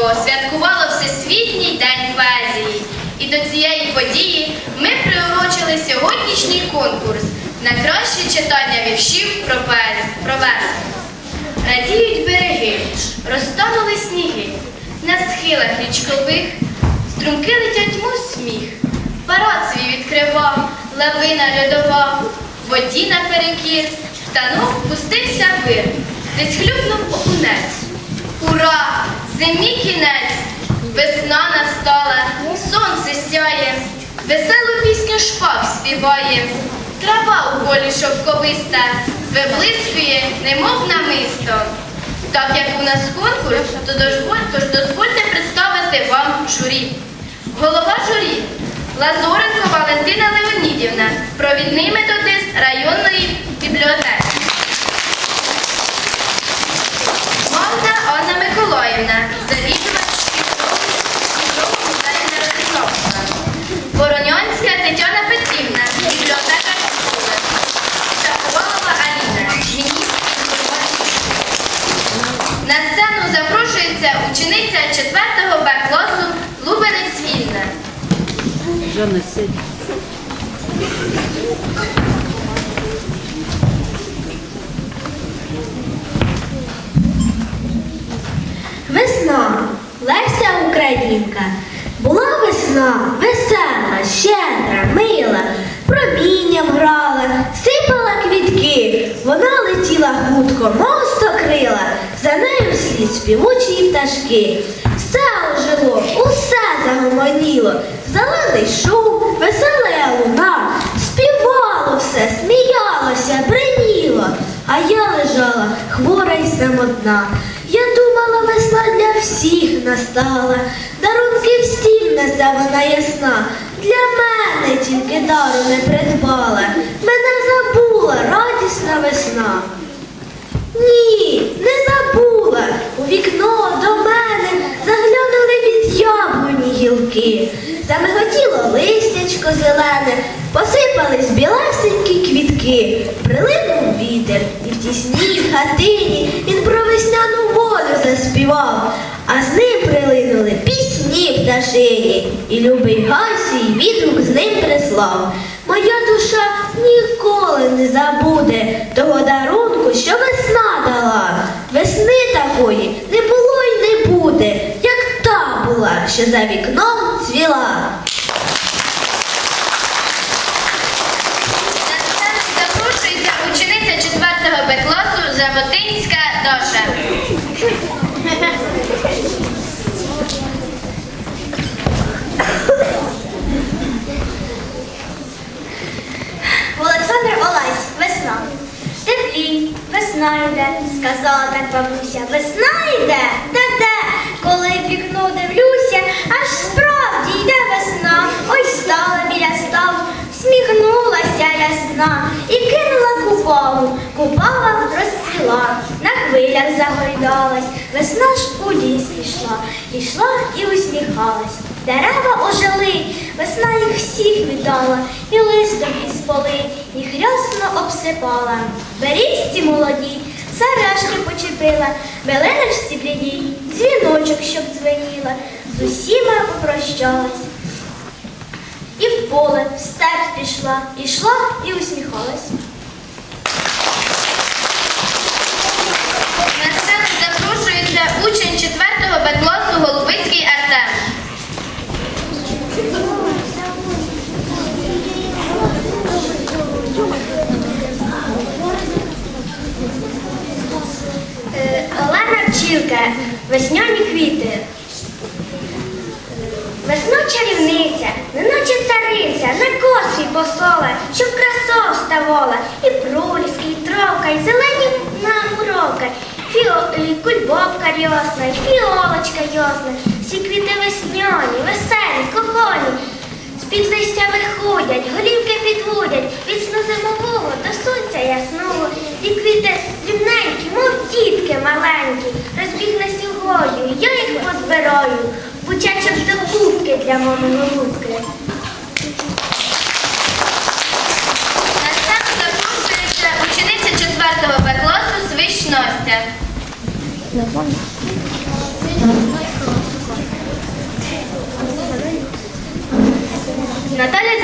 Товариство святкувало Всесвітній день поезії. І до цієї події ми приурочили сьогоднішній конкурс на краще читання віршів про поез- про весну. Радіють береги, розтанули сніги, на схилах річкових струмки летять мов сміх. Парад свій відкривав, лавина льодова, воді наперекір, втонув, пустився вир, десь хлюпнув окунець. Ура! Зимі кінець! Весна настала, сонце сяє, веселу пісню шпак співає, трава у полі шовковиста, виблискує, немов намисто. Так як у нас конкурс, то дозволь- дозвольте представити вам журі. Голова журі Лазоренко Валентина Леонідівна, провідний методист районної бібліотеки. Мовна Анна Миколаївна, завідувач шкільного музею народознавства. Воронянська Тетяна Петрівна, бібліотека школи. Шаповалова Аліна, міністр. На сцену запрошується учениця 4 Б класу Лубенець Вільна. Вже не Українка. Була весна, весела, щедра, мила, промінням грала, сипала квітки. Вона летіла хутко, мов стокрила, за нею вслід співучі пташки. Все ожило, усе загомоніло, зелений шум, весела луна, співало все, сміялося, бриніло, а я лежала хвора й самотна. Я думала, весна для всіх настала, дарунки всім несе вона ясна. Для мене тільки дару не придбала, мене забула радісна весна. Ні, не забула. У вікно до мене заглянули від яблуні гілки. Замиготіло листячко зелене, посипались білесенькі квітки. Прилинув вітер, і в тісній хатині він про весняну волю заспівав, а з ним прилинули пісні пташині, і любий гай свій відгук з ним прислав. Моя душа ніколи не забуде того дарунку, що весна дала. Весни такої не було й не буде, як та була, що за вікном цвіла. Запрошується учениця 4 Б класу Жаботинська Даша. Олександр Олесь, весна. Теплі, весна йде, сказала так бабуся. Весна йде, та де, коли вікно дивлюся, аж справді йде весна. Ой, стала біля ставу, сміхнулася ясна і кинула купаву. Купава розцвіла, на хвилях загойдалась. Весна ж у ліс пішла, ішла і усміхалась. Дерева ожили, весна їх всіх вітала, і листом із поли, їх рясно обсипала. Берізці молоді, сережки почепила, беленочці блідій, дзвіночок, щоб дзвеніла, з усіма попрощалась. І в поле, в степ пішла, ішла і усміхалась. На сцену запрошується учень 4 Б класу Голубицький Артем. Олена весняні квіти. Весна чарівниця, неначе цариця, на косі посола, щоб красо вставала, і проліски, і травка, і зелені фіо, і кульбобка рясна, і фіолочка ясна, всі квіти весняні, веселі, кохані. З-під листя виходять, голівки підводять, від сну зимового до сонця ясного, і квіти дрібненькі, мов дітки маленькі, розбіглись у гою, я їх позбираю, бучачок до кубки для мами голубки. На учениця 4 Б класу Свищ Настя.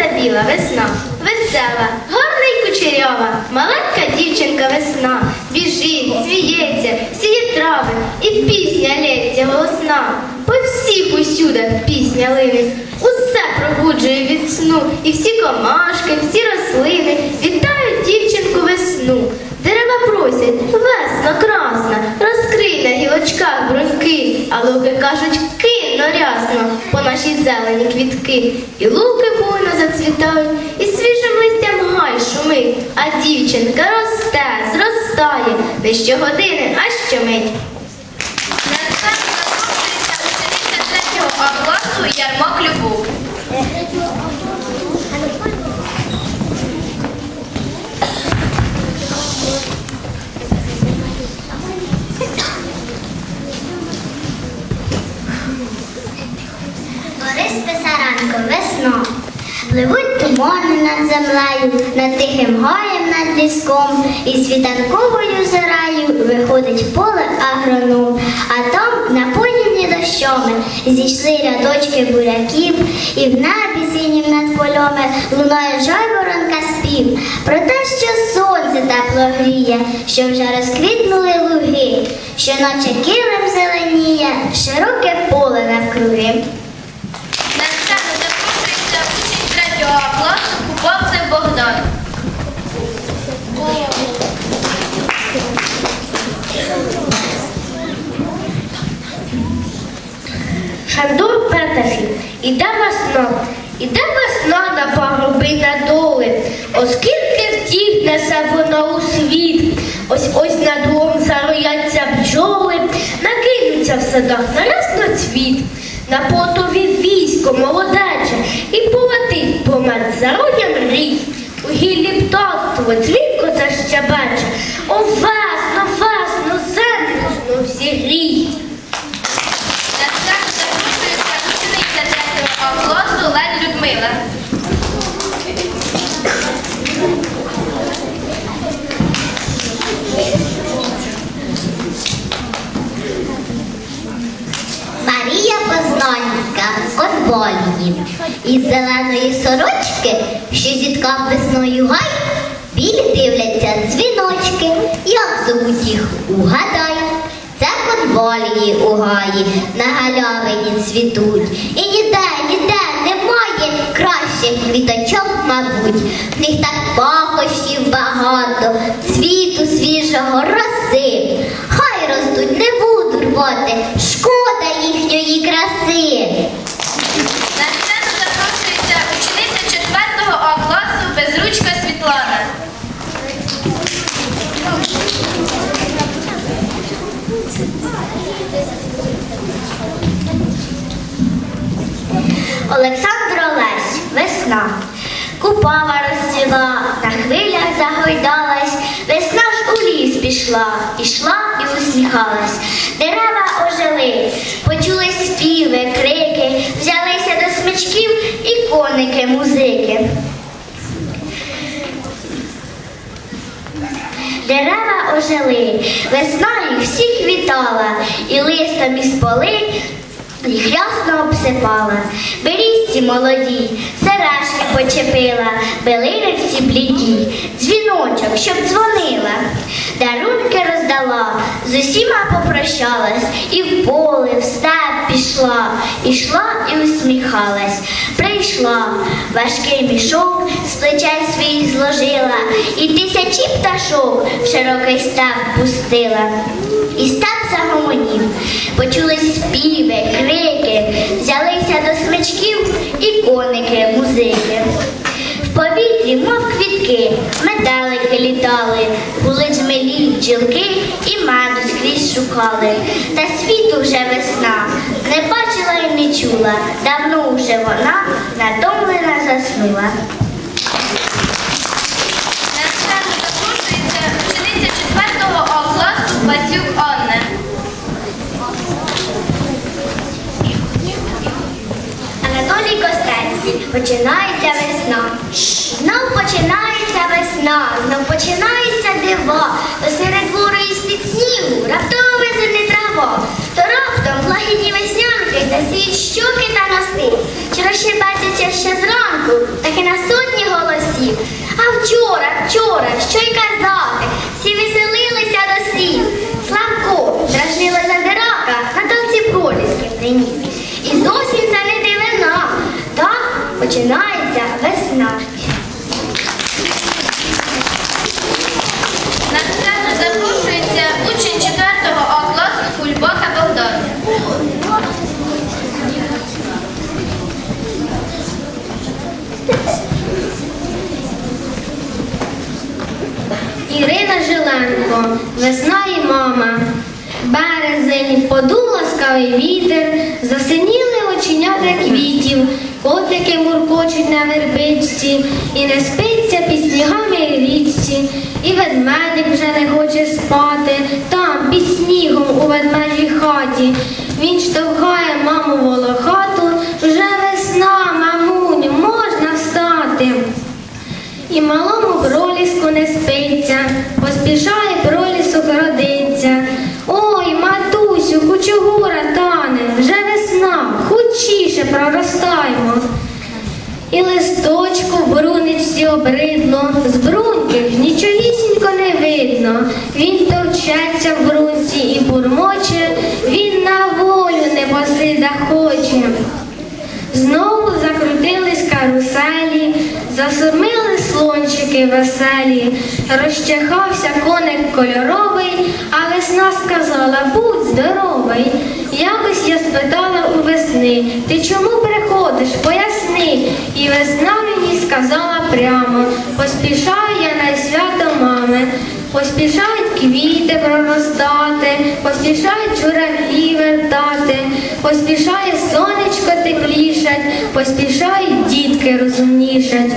Зраділа весна, весела, гарна й кучерява, маленька дівчинка весна, біжить, сміється, сіє трави, і пісня лється голосна. По всіх усюдах пісня лине, усе пробуджує від сну, і всі комашки, всі рослини вітають дівчинку весну. Дерева просять, весна красна, розкрий на гілочках бруньки, а луки кажуть, кинь рясно по нашій зелені квітки. І луки буйно зацвітають, і свіжим листям гай шумить, а дівчинка росте, зростає, не щогодини, а щомить. На сцену запрошується учениця третього А класу Ярмак Любов. Над землею, над тихим гаєм над ліском, і світанковою зорею виходить поле агроном, а там, напоєні дощами, зійшли рядочки буряків, і в небі синім над польоми лунає жайворонка спів про те, що сонце тепло гріє, що вже розквітнули луги, що наче килим зеленіє, широке поле навкруги. Іде весна, іде весна на пагорби на доли, оскільки втіх несе вона у світ, ось ось над лом зарояться бджоли, накинуться в садах на рясноцвіт, на потові військо молодече, і полетить помет за роєм рій. У гіллі птаство дзвінко защебече, о весно, весно, землю знов зігрій. Конволії у гаї, на галявині цвітуть. І ніде, ніде немає кращих квіточок, мабуть. В них так пахощів багато, цвіту свіжого роси. Хай ростуть, не буду рвати, шкода їхньої краси. На сцену запрошується учениця 4 А класу Безручка Світлана. Олександр Олесь, весна. Купава розцвіла, на хвилях загойдалась, весна ж у ліс пішла, ішла і усміхалась. Дерева ожили, почули співи, крики, взялися до смичків і коники, музики. Дерева ожили, весна їх всіх вітала, і листом із поли їх рясно обсипала. Берізці молоді, сережки почепила, билини всі бліді, дзвіночок, щоб дзвонила. Дарунки роздала, з усіма попрощалась, і в поле, в степ пішла, ішла і усміхалась. Прийшла, важкий мішок з плечей своїх зложила, і тисячі пташок в широкий степ пустила. І степ загомонів, почулись співи, крики, взялися до смичків і коники, музики. В повітрі, мов квітки, метелики літали, були джмелі бджілки і меду скрізь шукали. Та світу вже весна, не бачила і не чула, давно вже вона натомлена заснула. Пасюк Анна. Анатолій Костецький. Починається весна. Знов починається весна, знов починається дива. То серед двору із під снігу раптово визирне трава. То раптом лагідні веснянки засіють щоки та носи. Чи розщебетяться ще зранку, так і на сонці горе, що й казати, всі веселилися до слів. Славко, дражнила задирака, на танці пролісків приніс. І зовсім це не дивина. Так починається весна. На сцену запрошується учень 4 А класу Кульбака Богдан. Ірина Жиленко, весна і мама. Березень подув ласкавий вітер, засиніли оченята квітів, котики муркочуть на вербичці, і не спиться під снігами і річці, і ведмедик вже не хоче спати, там під снігом у ведмежій хаті. Він штовхає маму волохату, вже весна, мамуню, можна встати. І малому проліску не спиться, поспішає пролісок родиться. Ой, матусю, кучугура тане, вже весна, хучіше проростаємо. І листочку бруничці обридло, з бруньки ж нічогісінько не видно. Він товчеться в брунці і бурмоче, він на волю небосида хоче. Знову закрутились каруселі, засурмили слончики веселі, розчахався коник кольоровий, а весна сказала, будь здоровий. Якось я спитала у весни, ти чому приходиш, поясни. І весна мені сказала прямо, поспішаю я на свято мами. Поспішають квіти проростати, поспішають журавлі вертати, поспішає сонечко теплішать, поспішають дітки розумнішать.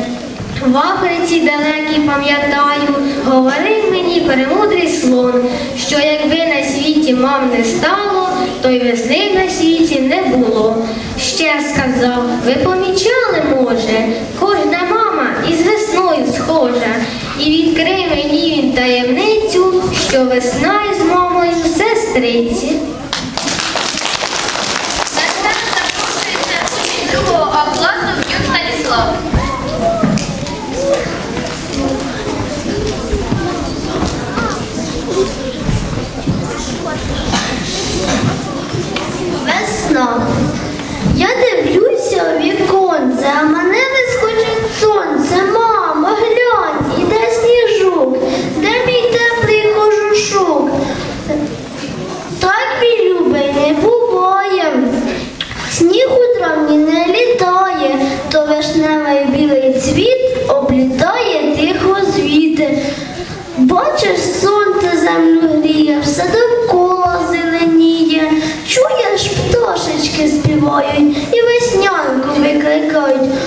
В Африці далекій пам'ятаю, говорив мені перемудрий слон, що якби на світі мам не стало, то й весни на світі не було. Ще сказав, ви помічали, може, кожна мама із весною схожа, і відкрив мені він таємницю, що весна із мамою сестриці. На запрошується учень 2 А класу Б'юк Станіслав. Весна. Я дивлюся віконце, а мене викликають.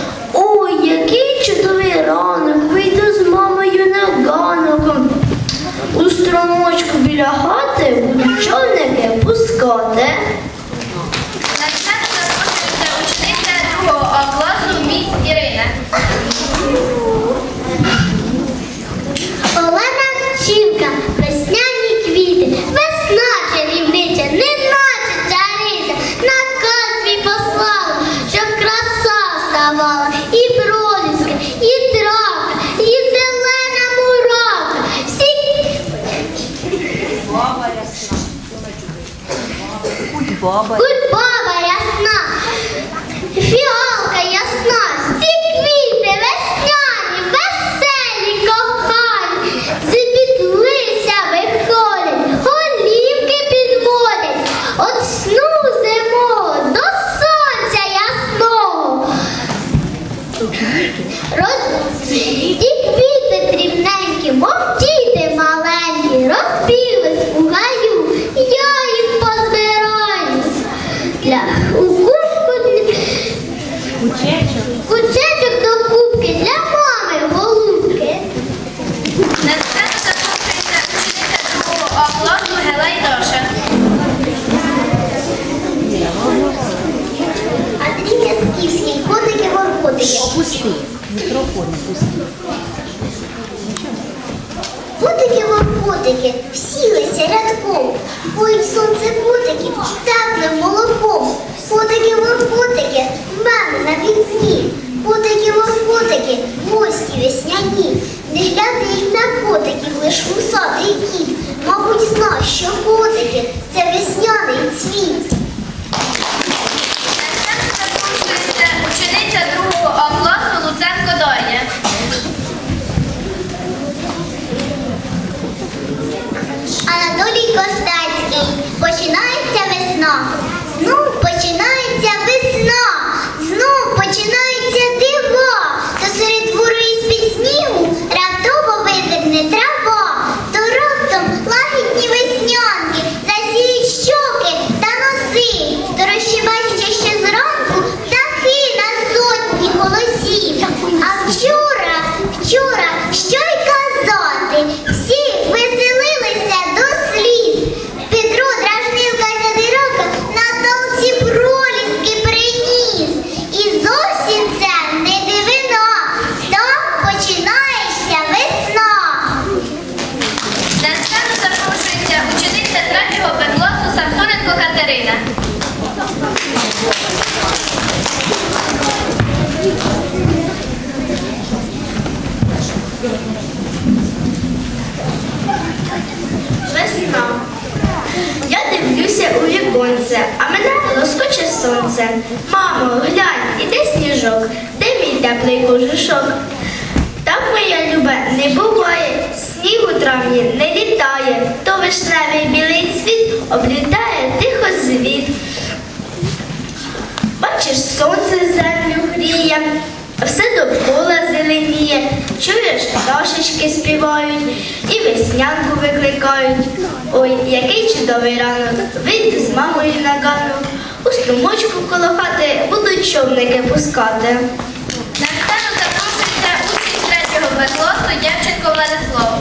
boba. Good кожушок. Так моя любе не буває, сніг у травні не літає, то вишневий білий цвіт облітає тихо звіт. Бачиш, сонце землю гріє, все довкола зеленіє, чуєш, пташечки співають і веснянку викликають. Ой, який чудовий ранок, вийди з мамою на ганок, у струмочку коло хати будуть човники пускати. На сцену запрошується учень 3 Б класу Дявченко Владислав.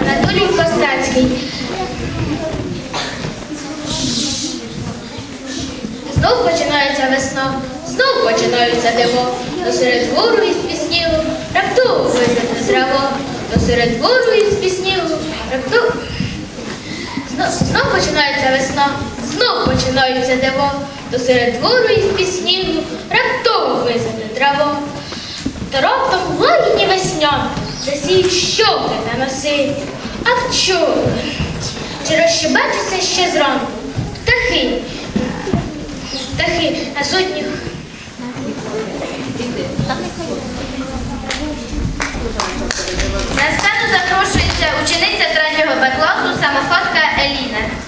Анатолій Костецький. Знов починається весна, знов починаються диво. До серед двору із піснігу, раптово визирне зраво. До серед двору із піснігу, раптово. Знов, починається весна, знов починаються диво. До серед двору із піснігу, раптово висадне траво. Та раптом лагідні весняни засіють щоки на носи. А вчора, чи розщебечуться ще зранку птахи, птахи на сотнях. На сцену запрошується учениця 3 Б класу самоходка Еліна.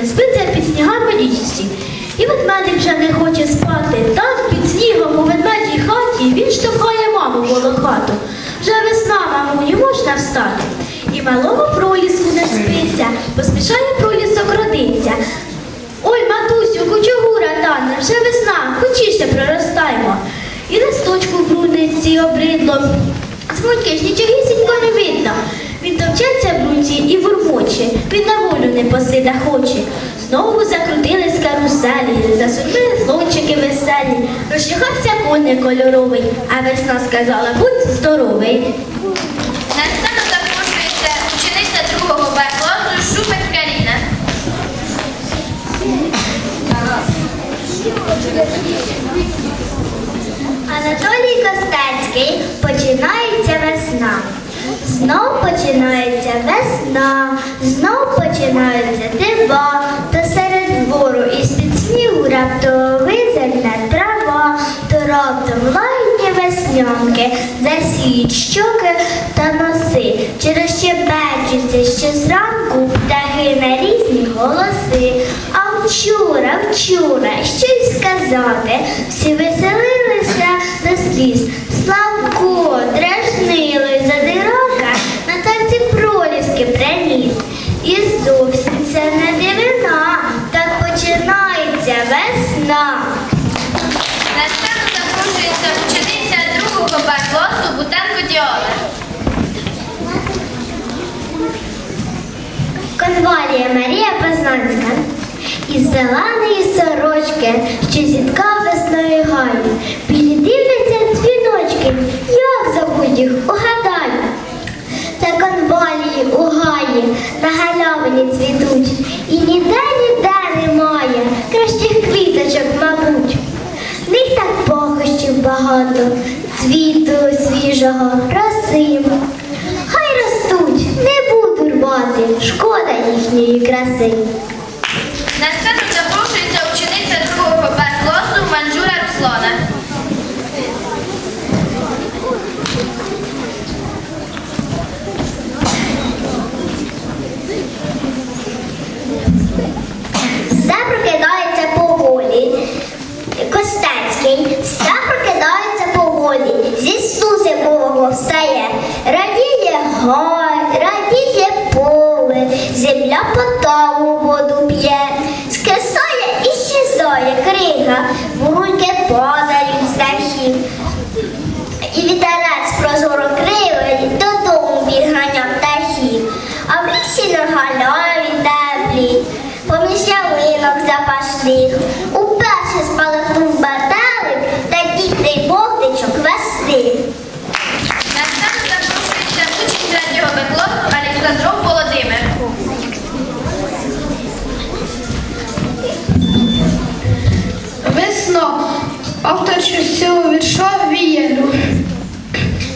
Не спиться під снігами річці. І ведмедик вже не хоче спати. Там під снігом у ведмедій хаті він штовхає маму коло хату. Вже весна, мамуню, можна встати. І малому проліску не спиться, поспішає пролісок родиться. Ой, матусю, кучугура тане, вже весна, хочіше проростаймо. І листочку в грудниці обридло. Смутки ж нічогісінько не видно. Посида хоче. Знову закрутились каруселі, засудили слончики веселі. Розчахався коник кольоровий, а весна сказала, будь здоровий. На сцену запрошується учениця 2 Б класу Каріна. Анатолій Костецький починається весна. Знов починається весна, знов починаються дива, то серед двору із під снігу раптово визирне трава, то раптом лагідні веснянки засіють щоки та носи, чи розщебечуться ще зранку птахи на різні голоси. А вчора, вчора, щось сказати, всі веселилися до сліз. Славко, дражнили задирака, на танці проліски приніс. І зовсім це не дивина, так починається весна. На сцену запрошується учениця 2 Б класу Бутенко Діола. Конвалія Марія Познанська. Із зеленої сорочки, що зіткав весною гаю. Білі дивляться дзвіночки, як зовуть їх, угадай. Це конвалії у гаї, на галявині цвітуть. І ніде ніде немає кращих квіточок, мабуть. В них так пахощів багато, цвіту свіжого, красиво. Рвати, шкода їхньої краси. На сцену запрошується учениця 2 Б класу Манджура Руслана. Все прокидається поволі. Костецький, все прокидається поволі. Зі сусикового встає. Радіє гай, земля воду п'є. Скисає і щезає крига, бурульки падають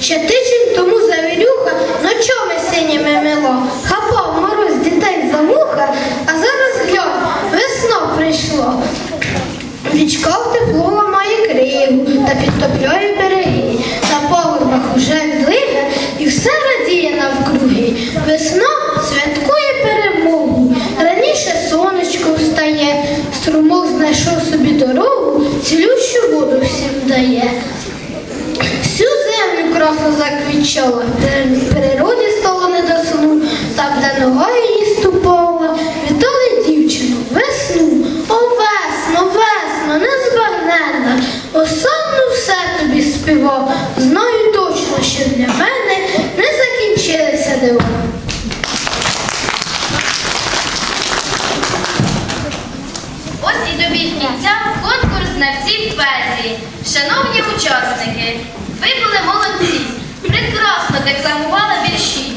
Ще тиждень тому завірюха ночами синіми мило, хапав мороз дітей за вуха, а зараз глянь, весно прийшло. Річка в тепло ламає криву та підтопляє береги. На пагорбах уже відлига і все радіє навкруги. Весна святкує перемогу. Раніше сонечко встає, струмок знайшов собі дорогу, цілющу воду всім дає. Землю заквічала, природі стало не до сну, там, де нога її ступала, вітали дівчину, весну, о весно, весно, незбагненна, осанну все тобі співав, знаю точно, що для мене не закінчилися дива. Ось і добіг кінця конкурс знавців поезії. Шановні учасники, ви були молодці, прекрасно декламували вірші.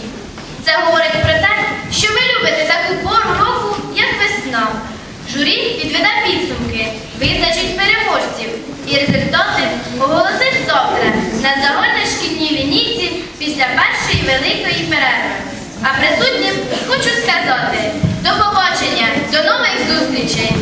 Це говорить про те, що ви любите таку пору року, як весна. Журі підведе підсумки, визначить переможців і результати оголосить завтра на загальношкільній лінійці після першої великої перерви. А